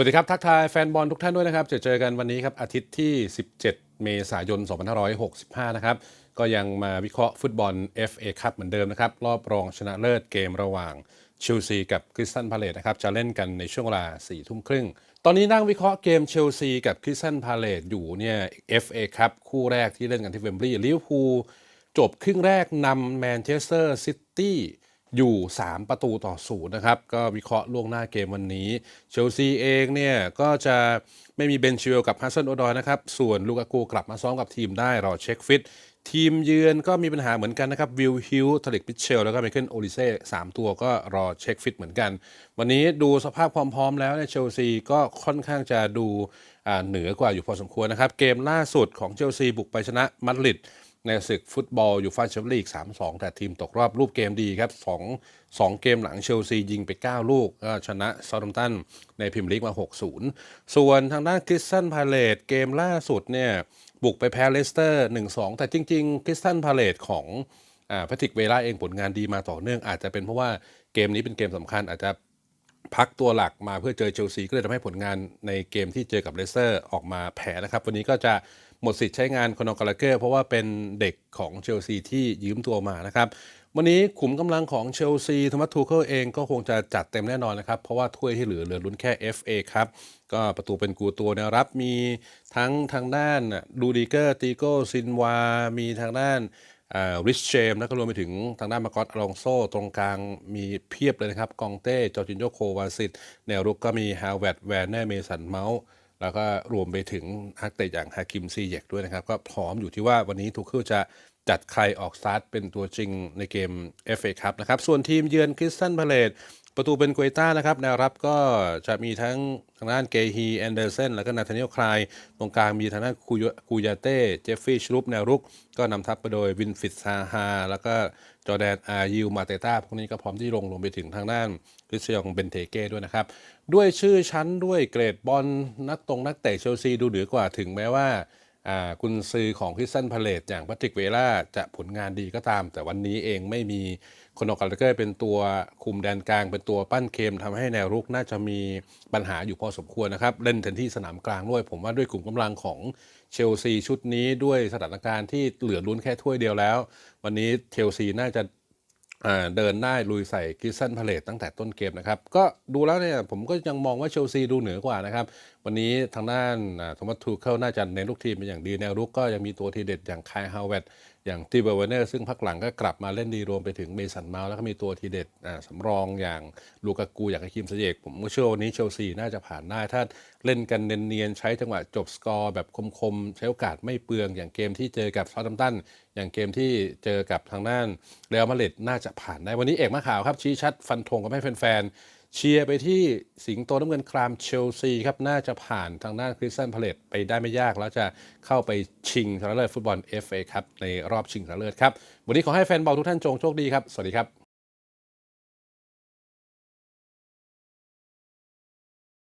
วัสดีครับ ทักทายแฟนบอลทุกท่านด้วยนะครับจะเจอกันวันนี้ครับ อาทิตย์ที่ 17 เมษายน 2565 นะครับ ก็ยังมาวิเคราะห์ฟุตบอล FA คัพเหมือนเดิมนะครับ รอบรองชนะเลิศเกมระหว่างเชลซีกับคริสตันพาเลตนะครับ จะเล่นกันในช่วงเวลา4ทุ่มครึ่ง ตอนนี้นั่งวิเคราะห์เกมเชลซีกับคริสตันพาเลตอยู่เนี่ย FA คัพคู่แรกที่เล่นกันที่เวมบลีย์ลิเวอร์พูลจบครึ่งแรกนำแมนเชสเตอร์ซิตี้ อยู่ 3 ประตูต่อศูนย์นะครับ ก็วิเคราะห์ล่วงหน้าเกมวันนี้ เชลซีเองเนี่ย ก็จะไม่มีเบนชิลกับฮัสซันโอดอยนะครับ ส่วนลูกากูกลับมาซ้อมกับทีมได้รอเช็คฟิต ทีมเยือนก็มีปัญหาเหมือนกันนะครับวิลฮิลทลิกพิเชล แล้วก็ไมเคิลโอลิเซ่สามตัวก็รอเช็คฟิตเหมือนกัน วันนี้ดูสภาพความพร้อมแล้วเนี่ยเชลซีก็ค่อนข้างจะดูเหนือกว่าอยู่พอสมควรนะครับเกมล่าสุดของเชลซีบุกไปชนะมาดริด ในศึกฟุตบอลยูฟ่าแชมเปี้ยนลีก 3-2 แต่ทีมตกรอบรูปเกมดีครับ2 2 เกมหลังเชลซียิงไป 9 ลูกชนะซาร์ตัมตันในพรีเมียร์ลีกมา 6-0 ส่วนทางด้านคริสตันพาเลตเกมล่าสุดเนี่ยบุกไปแพ้เลสเตอร์ 1-2 แต่จริงๆคริสตันพาเลตของอ่าแพทริกเวล่าเองผลงานดีมาต่อเนื่องอาจจะเป็นเพราะว่าเกมนี้เป็นเกมสำคัญอาจจะพักตัวหลักมาเพื่อเจอเชลซีก็เลยทำให้ผลงานในเกมที่เจอกับเลสเตอร์ออกมาแพ้นะครับ วันนี้ก็จะ หมดสิทธิ์ใช้งานคอนอกาลาเกอร์เพราะว่าเป็นเด็กของเชลซีที่ยืมตัวมานะครับวันนี้ขุมกำลังของเชลซีธมัสทูเคิลเองก็คงจะจัดเต็มแน่นอนนะครับ เพราะว่าถ้วยที่เหลือเหลือลุ้นแค่ FA ครับ ก็ประตูเป็นกูตัวแนวรับมีทั้งทางด้านดูดิเกอร์ติโกซินวา มีทางด้านริชเชมแล้วก็รวมไปถึงทางด้านมาร์กอตอลองโซ ตรงกลางมีเพียบเลยนะครับ กองเต้ จอร์จินโยโควาซิตแนวรุกก็มีฮาวเวิร์ดแวนเนอร์เมสันเมาส์ แล้วก็รวมไปถึงฮักเตะอย่างฮาคิมซีเยกด้วยนะครับ ก็พร้อมอยู่ที่ว่าวันนี้ทูเคิลจะจัดใครออกสตาร์ทเป็นตัวจริงในเกม FA ครับนะครับ ส่วนทีมเยือนคริสตันพาเลต ประตูเป็นกวยต้านะครับแนวรับก็จะมีทั้งทางด้านเกฮีแอนเดอร์เซนแล้วก็นาธานิเอลคลายตรงกลางมีทางด้านคูยาเต้เจฟฟี่ชลุปแนวรุก ก็นำทัพไปโดยวินฟิตซาฮา แล้วก็จอแดนอายิวมาเตต้าพวกนี้ก็พร้อมที่ลงลงไปถึงทางด้านคริสเซียงเบนเทเก้ด้วยนะครับ ด้วยชื่อชั้นด้วยเกรดบอลนักตรงนักเตะเชลซีดูเหนือกว่าถึงแม้ว่า กุนซือของคริสตันพาเลตอย่างพัตริกเวล่าจะผลงานดีก็ตาม แต่วันนี้เองไม่มีคนออกกาลเกอร์เป็นตัวคุมแดนกลาง เป็นตัวปั้นเกมทำให้แนวรุกน่าจะมีปัญหาอยู่พอสมควรนะครับ เล่นแทนที่สนามกลางด้วย ผมว่าด้วยกลุ่มกำลังของเชลซีชุดนี้ด้วยสถานการณ์ที่เหลือลุ้นแค่ถ้วยเดียวแล้ว วันนี้เชลซีน่าจะ เดินได้ลุยใส่กิสันพาเลตตั้งแต่ต้นเกมนะครับ ก็ดูแล้วเนี่ยผมก็ยังมองว่าเชลซีดูเหนือกว่านะครับ วันนี้ทางด้านโทมัสทูเคิลน่าจะในลูกทีมเป็นอย่างดีแนวรุกก็ยังมีตัวทีเด็ดอย่างคายฮาวเวต อย่างตีเบอร์เวเนอร์ซึ่งพักหลังก็กลับมาเล่นดีรวมไปถึงเมสันเมาส์แล้วก็มีตัวทีเด็ดสำรองอย่างลูกากูอย่างคิมเซเยกผมก็เชื่อวันนี้เชลซีน่าจะผ่านได้ถ้าเล่นกันเนียนๆใช้จังหวะจบสกอร์แบบคมๆ ใช้โอกาสไม่เปลืองอย่างเกมที่เจอกับซา u ์ h ัมตันอย่างเกมที่เจอกับทางด้านเรอัลมาดริดน่าจะผ่านได้วันนี้เอกมาข่าวครับชี้ชัดฟันธงกับให้แฟนๆ เชียร์ไปที่สิงโตน้ำเงินครามเชลซีครับ น่าจะผ่านทางด้านคริสตันพาเลตไปได้ไม่ยาก แล้วจะเข้าไปชิงชนะเลิศฟุตบอล FA ครับในรอบชิงชนะเลิศครับ วันนี้ขอให้แฟนบอลทุกท่านจงโชคดีครับ สวัสดีครับ